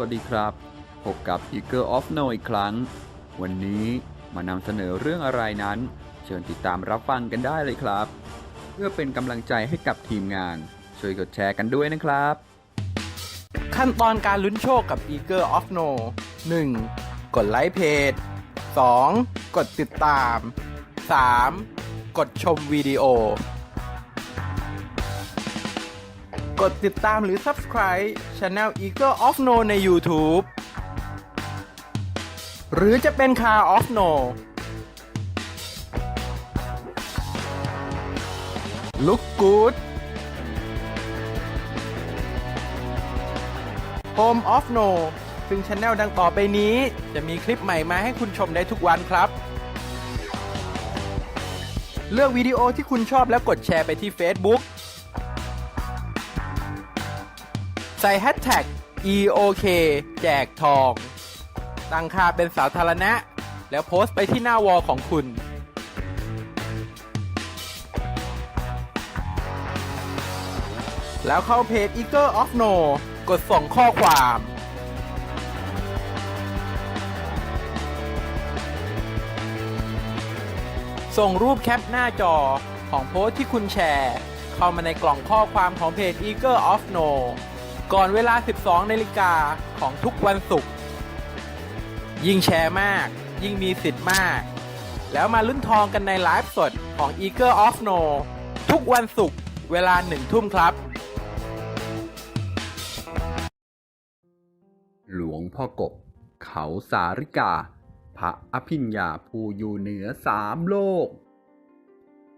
วัสดีครับพบกับ Eagle of No อีกครั้ง วันนี้มานำเสนอเรื่องอะไรนั้น เชิญติดตามรับฟังกันได้เลยครับ เพื่อเป็นกำลังใจให้กับทีมงาน ช่วยกดแชร์กันด้วยนะครับ ขั้นตอนการลุ้นโชคกับ Eager of No 1. กดไลค์เพจ 2. กดติดตาม 3. กดชมวิดีโอ กดติดตามหรือ Subscribe Channel Eager of No ใน YouTube หรือจะเป็น Car of No Look good Home of No ซึ่งช anel ดังต่อไปนี้ จะมีคลิปใหม่มาให้คุณชมได้ทุกวันครับ เลือกวิดีโอที่คุณชอบแล้วกดแชร์ไปที่ Facebook ใส่ Hashtag EOK แจกทอง ตั้งค่าเป็นสาธารณะ แล้วโพสต์ไปที่หน้าวอลของคุณ แล้วเข้าเพจ Eagle of No กดส่งข้อความ ส่งรูปแคปหน้าจอของโพสต์ที่คุณแชร์ เข้ามาในกล่องข้อความของเพจ Eagle of No ก่อนเวลา 12 นาฬิกาของทุกวันศุกร์ ยิ่งแชร์มาก ยิ่งมีสิทธิ์มาก แล้วมาลุ้นทองกันในไลฟ์สดของ Eagle of No ทุกวันศุกร์เวลาหนึ่งทุ่มครับ หลวงพ่อกบ เขาสาริกา พระอภิญญาผู้อยู่เหนือสามโลก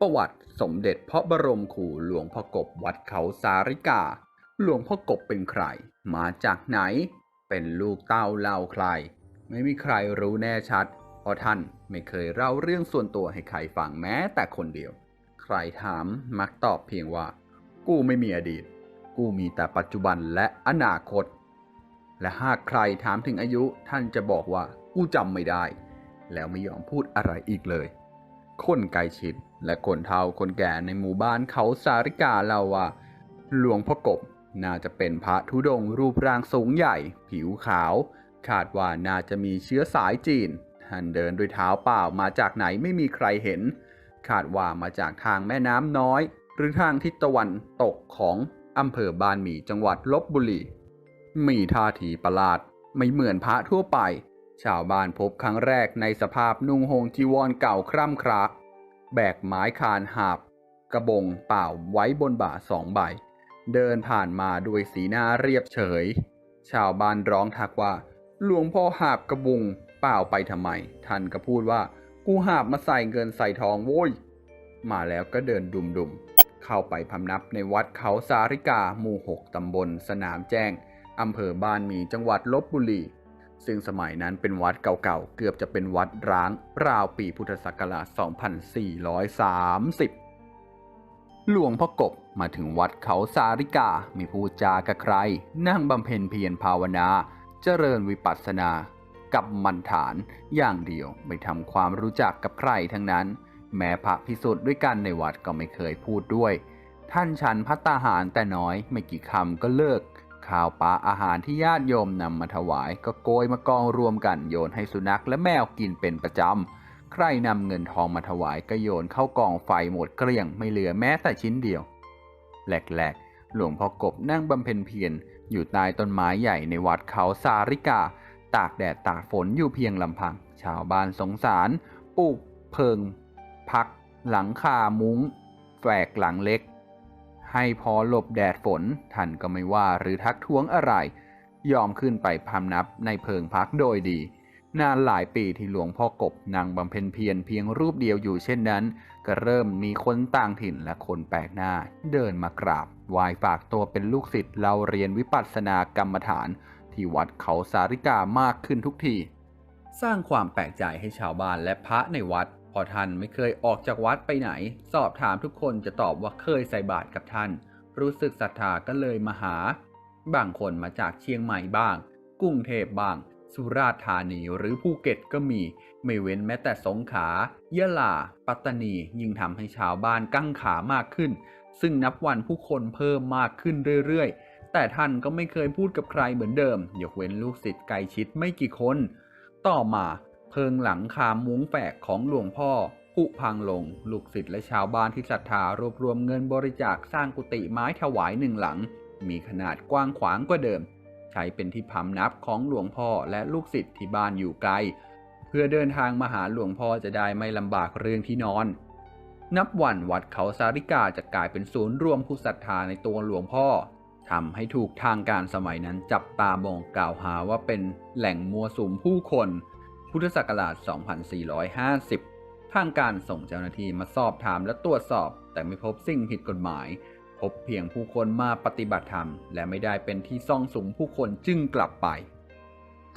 ประวัติสมเด็จพระบรมครูหลวงพ่อกบวัดเขาสาริกา หลวงพ่อกบเป็นใคร มาจากไหน เป็นลูกเต้าเล่าใคร ไม่มีใครรู้แน่ชัด เพราะท่านไม่เคยเล่าเรื่องส่วนตัวให้ใครฟังแม้แต่คนเดียว ใครถามมักตอบเพียงว่า กูไม่มีอดีต กูมีแต่ปัจจุบันและอนาคต และหากใครถามถึงอายุท่านจะบอกว่า กูจำไม่ได้ แล้วไม่ยอมพูดอะไรอีกเลย คนใกล้ชิดและคนเฒ่าคนแก่ในหมู่บ้านเขาสาริกาเล่าว่า หลวงพ่อกบ น่าจะเป็นพระธุดงรูปร่างสูงใหญ่ ผิวขาว คาดว่าน่าจะมีเชื้อสายจีน ท่านเดินด้วยเท้าเปล่ามาจากไหนไม่มีใครเห็น คาดว่ามาจากทางแม่น้ำน้อย หรือทางทิศตะวันตกของอำเภอบ้านหมี่จังหวัดลบบุรี มีท่าทีประหลาดไม่เหมือนพระทั่วไป ชาวบ้านพบครั้งแรกในสภาพนุ่งโฮงจีวรเก่าคร่ำคราแบกไม้คานหาบ กระบงเปล่าไว้บนบ่าสองใบ เดินผ่านมาด้วยสีหน้าเรียบเฉย ชาวบ้านร้องทักว่า หลวงพ่อหาบกระบุงเปล่าไปทำไม ท่านก็พูดว่า กูหาบมาใส่เงินใส่ทองโว้ย มาแล้วก็เดินดุมๆ เข้าไปพำนับในวัดเขาสาริกาหมู่หกตำบล สนามแจ้งอำเภอบ้านมีจังหวัดลบบุรี ซึ่งสมัยนั้นเป็นวัดเก่าๆ เกือบจะเป็นวัดร้าง ราวปีพุทธศักราช 2430 หลวงพ่อกบมาถึงวัดเขาสาริกาไม่พูดจากับใคร นั่งบำเพ็ญเพียรภาวนา เจริญวิปัสสนา กับมันฐานอย่างเดียวไม่ทำความรู้จักกับใครทั้งนั้น แม้พระพิสุทธิ์ด้วยกันในวัดก็ไม่เคยพูดด้วย ท่านฉันพัตตาหารแต่น้อยไม่กี่คำก็เลิกข้าวปลาอาหารที่ญาติโยมนำมาถวาย ก็โกยมากองรวมกันโยนให้สุนัขและแมวกินเป็นประจำ ใครนำเงินทองมาถวายก็โยนเข้ากองไฟหมดเกลี้ยงไม่เหลือแม้แต่ชิ้นเดียวแหลกๆ หลวงพ่อกบนั่งบำเพ็ญเพียรอยู่ใต้ต้นไม้ใหญ่ในวัดเขาสาริกา ตากแดดตากฝนอยู่เพียงลำพัง ชาวบ้านสงสารปลูกเพิง พัก หลังคามุง้งแฝกหลังเล็ก ให้พอหลบแดดฝนท่านก็ไม่ว่าหรือทักท้วงอะไร ยอมขึ้นไปพำนับในเพิงพักโดยดี นานหลายปีที่หลวงพ่อกบนั่งบำเพ็ญเพียรเพียงรูปเดียวอยู่เช่นนั้น ก็เริ่มมีคนต่างถิ่นและคนแปลกหน้า เดินมากราบไหว้ฝากตัวเป็นลูกศิษย์เราเรียนวิปัสสนากรรมฐาน ที่วัดเขาสาริกามากขึ้นทุกทีสร้างความแปลกใจให้ชาวบ้านและพระในวัดพอท่านไม่เคยออกจากวัดไปไหน สอบถามทุกคนจะตอบว่าเคยใส่บาตรกับท่าน รู้สึกศรัทธาก็เลยมาหา บางคนมาจากเชียงใหม่บ้าง กรุงเทพบ้าง สุราษฎร์ธานีหรือภูเก็ตก็มี ไม่เว้นแม้แต่สงขลายะลา ปัตตานียิ่งทำให้ชาวบ้านกั้งขามากขึ้น ซึ่งนับวันผู้คนเพิ่มมากขึ้นเรื่อยๆ แต่ท่านก็ไม่เคยพูดกับใครเหมือนเดิม ยกเว้นลูกศิษย์ไกลชิดไม่กี่คน ต่อมาเพิงหลังคามุ้งแฝกของหลวงพ่อผุพังลง ลูกศิษย์และชาวบ้านที่ศรัทธารวบรวมเงินบริจาคสร้างกุฏิไม้ถวายหนึ่งหลัง มีขนาดกว้างขวางกว่าเดิม ช้เป็นที่พำนับของหลวงพ่อและลูกศิษย์ที่บ้านอยู่ไกล เพื่อเดินทางมาหาหลวงพ่อจะได้ไม่ลำบากเรื่องที่นอน นับวันวัดเขาสาริกาจะกลายเป็นศูนย์รวมผู้ศรัทธาในตัวหลวงพ่อทำให้ถูกทางการสมัยนั้นจับตามองกล่าวหาว่าเป็นแหล่งมัวสุมผู้คน พุทธศักราช 2450 ทางการส่งเจ้าหน้าที่มาสอบถามและตรวจสอบ แต่ไม่พบสิ่งผิดกฎหมาย พบเพียงผู้คนมาปฏิบัติธรรม และไม่ได้เป็นที่ซ่องสุมผู้คนจึงกลับไป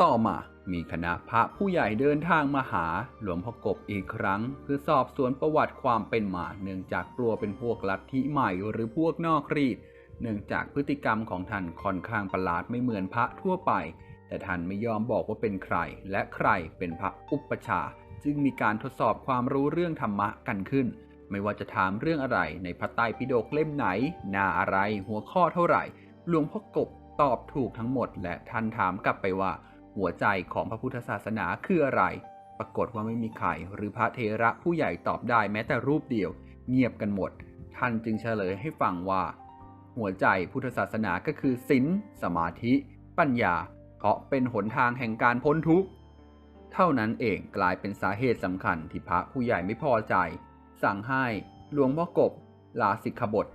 ต่อมามีคณะพระผู้ใหญ่เดินทางมาหาหลวงพ่อกบอีกครั้ง เพื่อสอบสวนประวัติความเป็นมา เนื่องจากกลัวเป็นพวกลัทธิใหม่หรือพวกนอกรีดเนื่องจากพฤติกรรมของท่านค่อนข้างประหลาดไม่เหมือนพระทั่วไป แต่ท่านไม่ยอมบอกว่าเป็นใคร และใครเป็นพระอุปชา จึงมีการทดสอบความรู้เรื่องธรรมะกันขึ้น ไม่ว่าจะถามเรื่องอะไรในพระไตรปิฎกเล่มไหน หน้าอะไรหัวข้อเท่าไหร่ หลวงพ่อกบตอบถูกทั้งหมด และท่านถามกลับไปว่า หัวใจของพระพุทธศาสนาคืออะไร ปรากฏว่าไม่มีใครหรือพระเทระผู้ใหญ่ตอบได้แม้แต่รูปเดียว เงียบกันหมด ท่านจึงเฉลยให้ฟังว่า หัวใจพุทธศาสนาก็คือศีลสมาธิ ปัญญา เพราะเป็นหนทางแห่งการพ้นทุกข์เท่านั้นเองกลายเป็นสาเหตุสำคัญที่พระผู้ใหญ่ไม่พอใจ สั่งให้หลวงพ่อกบลาสิกขบท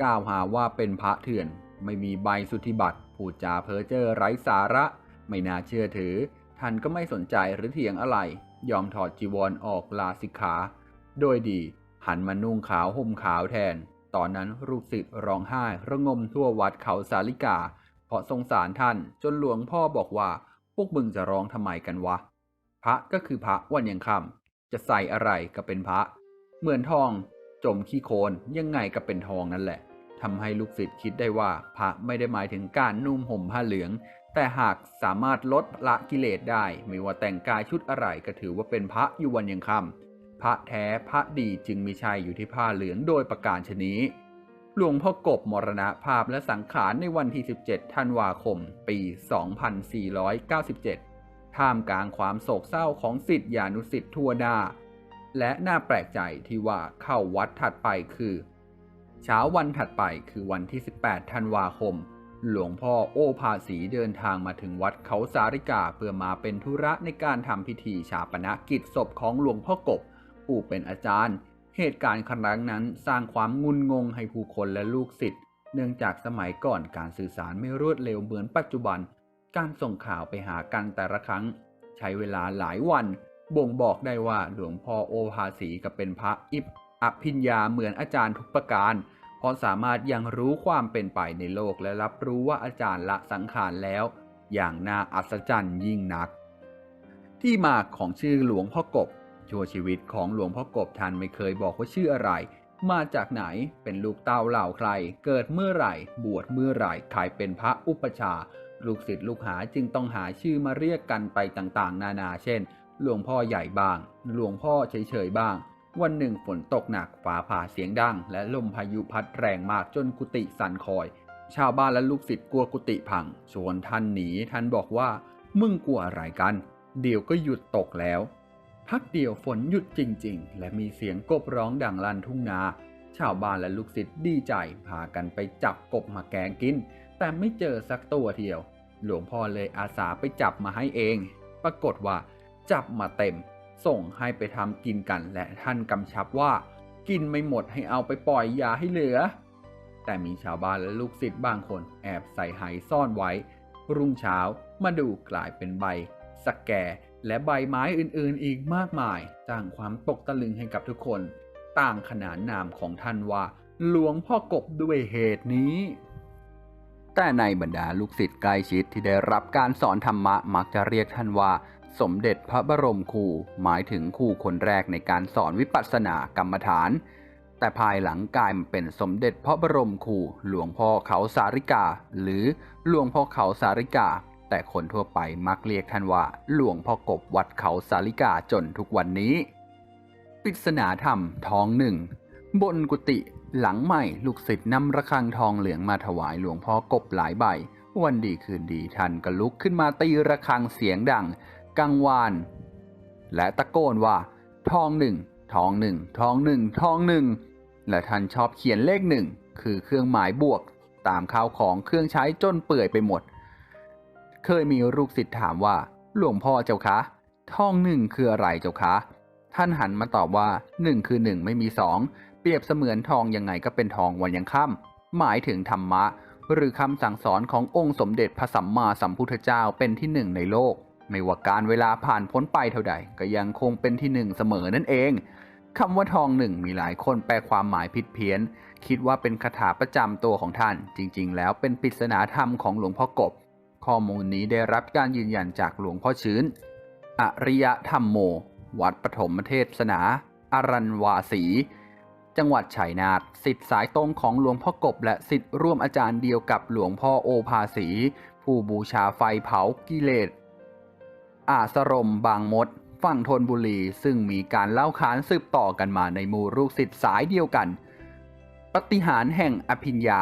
กล่าวหาว่าเป็นพระเถื่อนไม่มีใบสุทธิบัตรพูดจาเพ้อเจ้อไร้สาระ ไม่น่าเชื่อถือ ท่านก็ไม่สนใจหรือเถียงอะไร ยอมถอดจีวรออกลาสิกขา โดยดีหันมานุ่งขาวห่มขาวแทน ตอนนั้นลูกศิษย์ร้องไห้ระงมทั่ววัดเขาสาลิกา เพราะสงสารท่านจนหลวงพ่อบอกว่า พวกมึงจะร้องทำไมกันวะ พระก็คือพระวันยังคำ จะใส่อะไรก็เป็นพระ เหมือนทองจมขี้โคลนยังไงก็เป็นทองนั่นแหละทำให้ลูกศิษย์คิดได้ว่าพระไม่ได้หมายถึงการนุ่มห่มผ้าเหลือง แต่หากสามารถลดละกิเลสได้ ไม่ว่าแต่งกายชุดอะไรก็ถือว่าเป็นพระอยู่วันยังคำพระแท้พระดีจึงมีชัยอยู่ที่ผ้าเหลืองโดยประการชนี้หลวงพ่อกบมรณภาพและสังขารในวันที่ 17 ธันวาคม ปี 2497 ท่ามกลางความโศกเศร้าของสิทธิานุสิทธิ์ทั่วหน้า และน่าแปลกใจที่ว่าเข้าวัดถัดไปคือ เช้าวันถัดไปคือวันที่ 18 ธันวาคม หลวงพ่อโอภาสีเดินทางมาถึงวัดเขาสาริกาเพื่อมาเป็นธุระในการทำพิธีชาปนกิจศพของหลวงพ่อกบ ผู้เป็นอาจารย์ เหตุการณ์ครั้งนั้นสร้างความงุนงงให้ผู้คนและลูกศิษย์เนื่องจากสมัยก่อนการสื่อสารไม่รวดเร็วเหมือนปัจจุบัน การส่งข่าวไปหากันแต่ละครั้ง ใช้เวลาหลายวัน บ่งบอกได้ว่าหลวงพ่อโอภาสีกับเป็นพระอิบอภิญญาเหมือนอาจารย์ทุกประการ เพราะสามารถยังรู้ความเป็นไปในโลกและรับรู้ว่าอาจารย์ละสังขารแล้ว อย่างน่าอัศจรรย์ยิ่งนัก ที่มาของชื่อหลวงพ่อกบชั่วชีวิตของหลวงพ่อกบท่านไม่เคยบอกว่าชื่ออะไร มาจากไหนเป็นลูกเต้าเหล่าใคร เกิดเมื่อไหร่ บวชเมื่อไหร่ใครเป็นพระอุปชา ลูกศิษย์ลูกหาจึงต้องหาชื่อมาเรียกกันไปต่างๆ นานาเช่น หลวงพ่อใหญ่บ้าง หลวงพ่อเฉยๆบ้าง วันหนึ่งฝนตกหนักฟ้าผ่าเสียงดัง และลมพายุพัดแรงมากจนกุฏิสั่นคอย ชาวบ้านและลูกศิษย์กลัวกุฏิพังชวนท่านหนีท่านบอกว่า มึงกลัวอะไรกัน เดี๋ยวก็หยุดตกแล้ว พักเดียวฝนหยุดจริง ๆ และมีเสียงกบร้องดังลั่นทุ่งนาชาวบ้านและลูกศิษย์ดีใจพากันไปจับกบมาแกงกิน แต่ไม่เจอสักตัวเดียว หลวงพ่อเลยอาสาไปจับมาให้เอง ปรากฏว่า จับมาเต็ม ส่งให้ไปทำกินกันและท่านกำชับว่า กินไม่หมดให้เอาไปปล่อยอย่าให้เหลือ แต่มีชาวบ้านและลูกศิษย์บางคนแอบใส่ไหซ่อนไว้ รุ่งเช้ามาดูกลายเป็นใบสกแกและใบไม้อื่นๆ อีกมากมายสร้างความตกตะลึงให้กับทุกคน ต่างขนานนามของท่านว่า หลวงพ่อกบด้วยเหตุนี้ แต่ในบรรดาลูกศิษย์ใกล้ชิดที่ได้รับการสอนธรรมะมักจะเรียกท่านว่า สมเด็จพระบรมครูหมายถึงครูคนแรกในการสอนวิปัสสนากรรมฐาน แต่ภายหลังกลายมาเป็นสมเด็จพระบรมครูหลวงพ่อเขาสาริกา หรือหลวงพ่อเขาสาริกา แต่คนทั่วไปมักเรียกท่านว่า หลวงพ่อกบวัดเขาสาริกาจนทุกวันนี้ปริศนาธรรมท้องหนึ่ง บนกุฏิหลังใหม่ลูกศิษย์นำระฆังทองเหลืองมาถวายหลวงพ่อกบหลายใบ วันดีคืนดีท่านก็ลุกขึ้นมาตีระฆังเสียงดัง กังวาน และตะโกนว่า ทองหนึ่งทองหนึ่งทองหนึ่งทองหนึ่งและท่านชอบเขียนเลขหนึ่งคือเครื่องหมายบวก ตามข้าวของเครื่องใช้จนเปื่อยไปหมด เคยมีลูกศิษย์ถามว่า หลวงพ่อเจ้าคะทองหนึ่งคืออะไรเจ้าคะ ท่านหันมาตอบว่าหนึ่งคือหนึ่งไม่มีสอง เปรียบเสมือนทองยังไงก็เป็นทองวันยังค่ำหมายถึงธรรมะ หรือคำสั่งสอนขององค์สมเด็จพระสัมมาสัมพุทธเจ้าเป็นที่หนึ่งในโลก ไม่ว่าการเวลาผ่านพ้นไปเท่าใด ก็ยังคงเป็นที่หนึ่งเสมอนั่นเองคำว่าทองหนึ่งมีหลายคนแปลความหมายผิดเพี้ยน คิดว่าเป็นคาถาประจำตัวของท่าน จริง ๆ แล้วเป็นปริศนาธรรมของหลวงพ่อกบ ข้อมูลนี้ได้รับการยืนยันจากหลวงพ่อชื้น อริยธรรมโม วัดปฐมเทศนาอารันวาสี จังหวัดชัยนาทสิทธิ์สายตรงของหลวงพ่อกบ และสิทธิ์ร่วมอาจารย์เดียวกับหลวงพ่อโอภาสี ผู้บูชาไฟเผากิเลสอาสรมบางมด ฝั่งธนบุรี ซึ่งมีการเล่าขานสืบต่อกันมาในหมู่ลูกศิษย์สายเดียวกัน ปฏิหารแห่งอภิญญา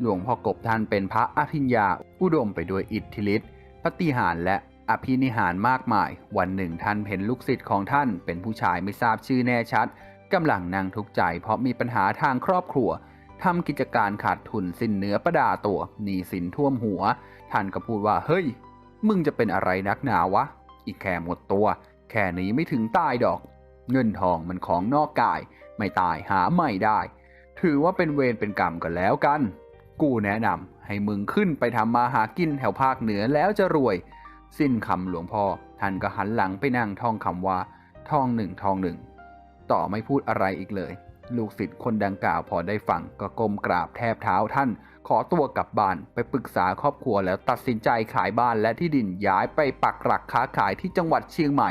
หลวงพ่อกบท่านเป็นพระอภิญญาอุดมไปด้วยอิทธิฤทธิ์ปฏิหารและอภินิหารมากมาย วันหนึ่งท่านเห็นลูกศิษย์ของท่านเป็นผู้ชายไม่ทราบชื่อแน่ชัด กำลังนั่งทุกข์ใจเพราะมีปัญหาทางครอบครัวทำกิจการขาดทุนสิ้นเนื้อประดาตัวหนี้สินท่วมหัว ท่านก็พูดว่าเฮ้ย มึงจะเป็นอะไรนักหนาวะ อีกแค่หมดตัว แค่นี้ไม่ถึงตายดอก เงินทองมันของนอกกาย ไม่ตายหาไม่ได้ ถือว่าเป็นเวรเป็นกรรมกันแล้วกัน กูแนะนำให้มึงขึ้นไปทำมาหากินแถวภาคเหนือแล้วจะรวย สิ้นคำหลวงพ่อ ท่านก็หันหลังไปนั่งท่องคำว่า ทองหนึ่งทองหนึ่ง ต่อไม่พูดอะไรอีกเลย ลูกศิษย์คนดังกล่าวพอได้ฟังก็ก้มกราบแทบเท้าท่าน ขอตัวกลับบ้านไปปรึกษาครอบครัวแล้วตัดสินใจขายบ้านและที่ดินย้ายไปปักหลักค้าขายที่จังหวัดเชียงใหม่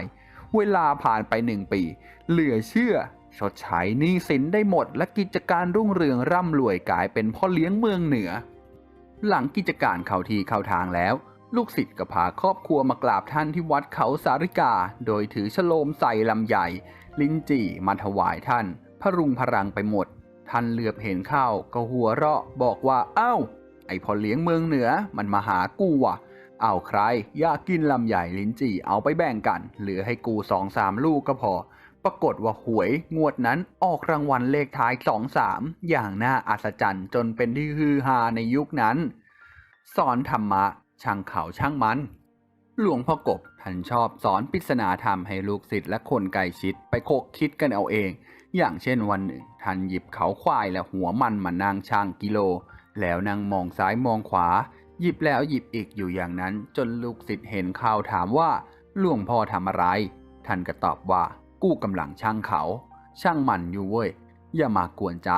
เวลาผ่านไปหนึ่งปี เหลือเชื่อชดใช้หนี้สินได้หมดและกิจการรุ่งเรืองร่ำรวยกลายเป็นพ่อเลี้ยงเมืองเหนือ หลังกิจการเข้าทีเข้าทางแล้ว ลูกศิษย์ก็พาครอบครัวมากราบท่านที่วัดเขาสาริกา โดยถือฉโลมใส่ลำใหญ่ ลิ้นจี่มาถวายท่าน พรุงพรังไปหมด ท่านเหลือบเห็นเข้าก็หัวเราะบอกว่าเอ้า ไอพอเลี้ยงเมืองเหนือมันมาหากูว่ะเอาใคร อยากกินลำใหญ่ลิ้นจี่เอาไปแบ่งกัน เหลือให้กูสองสามลูกก็พอ ปรากฏว่าหวยงวดนั้นออกรางวัลเลขท้ายสองสามอย่างน่าอัศจรรย์จนเป็นที่ฮือฮาในยุคนั้น สอนธรรมะช่างเขาช่างมัน หลวงพ่อกบท่านชอบสอนปริศนาธรรมให้ลูกศิษย์และคนใกล้ชิดไปโคกคิดกันเอาเอง อย่างเช่นวันหนึ่งท่านหยิบเขาควายและหัวมันมานั่งช่างกิโล แล้วนั่งมองซ้ายมองขวา หยิบแล้วหยิบอีกอยู่อย่างนั้น จนลูกศิษย์เห็นข่าวถามว่าหลวงพ่อทำอะไร ท่านก็ตอบว่ากู้กำลังช่างเขา ช่างมันอยู่เว้ย อย่ามากวนใจ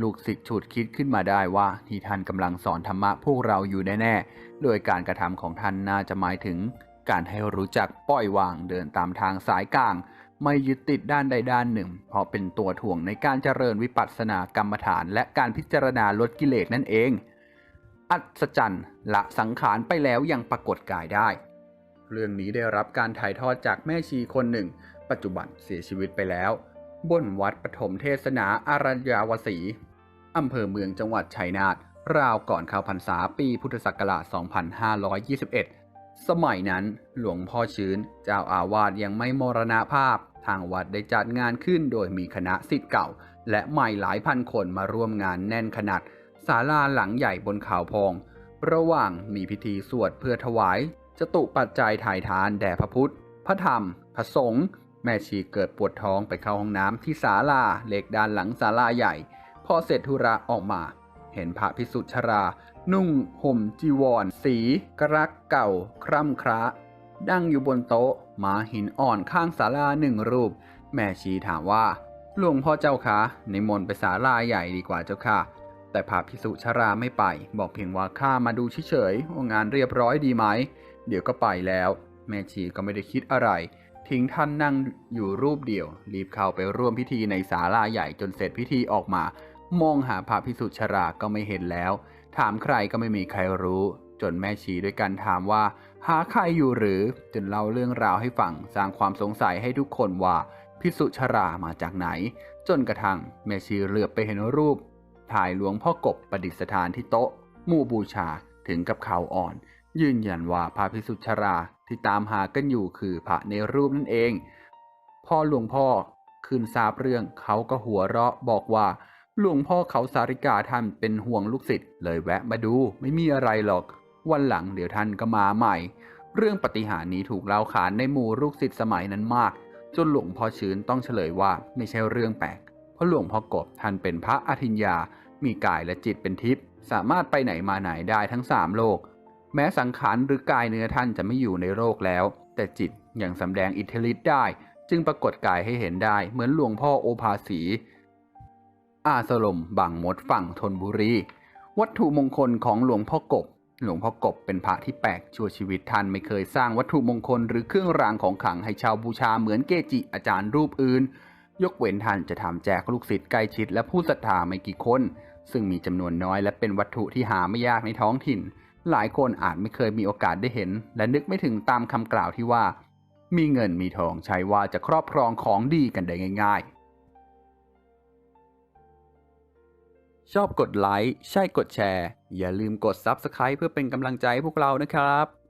ลูกศิษย์ฉุดคิดขึ้นมาได้ว่าที่ท่านกำลังสอนธรรมะพวกเราอยู่แน่ๆ โดยการกระทำของท่านน่าจะหมายถึง การให้รู้จักปล่อยวางเดินตามทางสายกลาง ไม่ยึดติดด้านใดด้านหนึ่ง เพราะเป็นตัวถ่วงในการเจริญวิปัสสนากรรมฐานและการพิจารณาลดกิเลสนั่นเอง อัศจรรย์ละสังขารไปแล้วยังปรากฏกายได้ เรื่องนี้ได้รับการถ่ายทอดจากแม่ชีคนหนึ่ง ปัจจุบันเสียชีวิตไปแล้ว บนวัดปฐมเทศนาอารัญญาวสีอำเภอเมืองจังหวัดชัยนาท ราวก่อนเข้าพรรษาปีพุทธศักราช 2521 สมัยนั้นหลวงพ่อชื้น เจ้าอาวาสยังไม่มรณภาพ ทางวัดได้จัดงานขึ้นโดยมีคณะสิทธิ์เก่า และใหม่หลายพันคนมาร่วมงานแน่นขนาดศาลาหลังใหญ่บนเขาพอง ระหว่างมีพิธีสวดเพื่อถวายจตุปัจจัยถ่ายทานแด่พระพุทธ พระธรรม พระสงฆ์แม่ชีเกิดปวดท้องไปเข้าห้องน้ำที่ศาลาเหล็กด้านหลังศาลาใหญ่ พอเสร็จธุระออกมา เห็นพระพิสุทธิ์ชรา นุ่งห่มจีวร สีกรักเก่า คร่ำคร้าดั้งอยู่บนโต๊ะหมาหินอ่อนข้างศาลาหนึ่งรูป แม่ชีถามว่าหลวงพ่อเจ้าคะในมนต์ไปศาลาใหญ่ดีกว่าเจ้าค่ะ แต่พระพิสุชราไม่ไป บอกเพียงว่าข้ามาดูเฉยๆว่างานเรียบร้อยดีไหม เดี๋ยวก็ไปแล้ว แม่ชีก็ไม่ได้คิดอะไร ทิ้งท่านนั่งอยู่รูปเดียว รีบเข้าไปร่วมพิธีในศาลาใหญ่จนเสร็จพิธีออกมา มองหาพระพิสุชราก็ไม่เห็นแล้ว ถามใครก็ไม่มีใครรู้ จนแม่ชีด้วยกันถามว่า หาใครอยู่หรือจนเล่าเรื่องราวให้ฟังสร้างความสงสัยให้ทุกคนว่าพิสุชรามาจากไหน จนกระทั่งแม่ชีเหลือบไปเห็นรูป ถ่ายหลวงพ่อกบประดิษฐานที่โต๊ะหมู่บูชาถึงกับเข่าอ่อน ยืนยันว่าพระพิสุชราที่ตามหากันอยู่คือพระในรูปนั่นเองพ่อหลวงพ่อคืนทราบเรื่องเขาก็หัวเราะบอกว่า หลวงพ่อเขาสาริกาท่านเป็นห่วงลูกศิษย์เลยแวะมาดูไม่มีอะไรหรอก วันหลังเดี๋ยวท่านก็มาใหม่ เรื่องปฏิหารนี้ถูกเล่าขานในหมู่ลูกศิษย์สมัยนั้นมาก จนหลวงพ่อชื้นต้องเฉลยว่าไม่ใช่เรื่องแปลก เพราะหลวงพ่อกบท่านเป็นพระอธิญญา มีกายและจิตเป็นทิพย์สามารถไปไหนมาไหนได้ทั้งสามโลก แม้สังขารหรือกายเนื้อท่านจะไม่อยู่ในโลกแล้ว แต่จิตยังสำแดงอิทธิฤทธิ์ได้ จึงปรากฏกายให้เห็นได้ เหมือนหลวงพ่อโอภาสี อาสลมบางมดฝั่งธนบุรี วัตถุมงคลของหลวงพ่อกบ หลวงพ่อกบเป็นพระที่แปลกชั่วชีวิตท่านไม่เคยสร้างวัตถุมงคลหรือเครื่องรางของขลังให้ชาวบูชาเหมือนเกจิอาจารย์รูปอื่น ยกเว้นท่านจะทำแจกลูกศิษย์ใกล้ชิดและผู้ศรัทธาไม่กี่คน ซึ่งมีจำนวนน้อยและเป็นวัตถุที่หาไม่ยากในท้องถิ่น หลายคนอาจไม่เคยมีโอกาสได้เห็น และนึกไม่ถึงตามคำกล่าวที่ว่า มีเงินมีทองใช้ว่าจะครอบครองของดีกันได้ง่าย ๆ ชอบกดไลค์ ใช่กดแชร์ อย่าลืมกด Subscribe เพื่อเป็นกำลังใจให้พวกเรานะครับ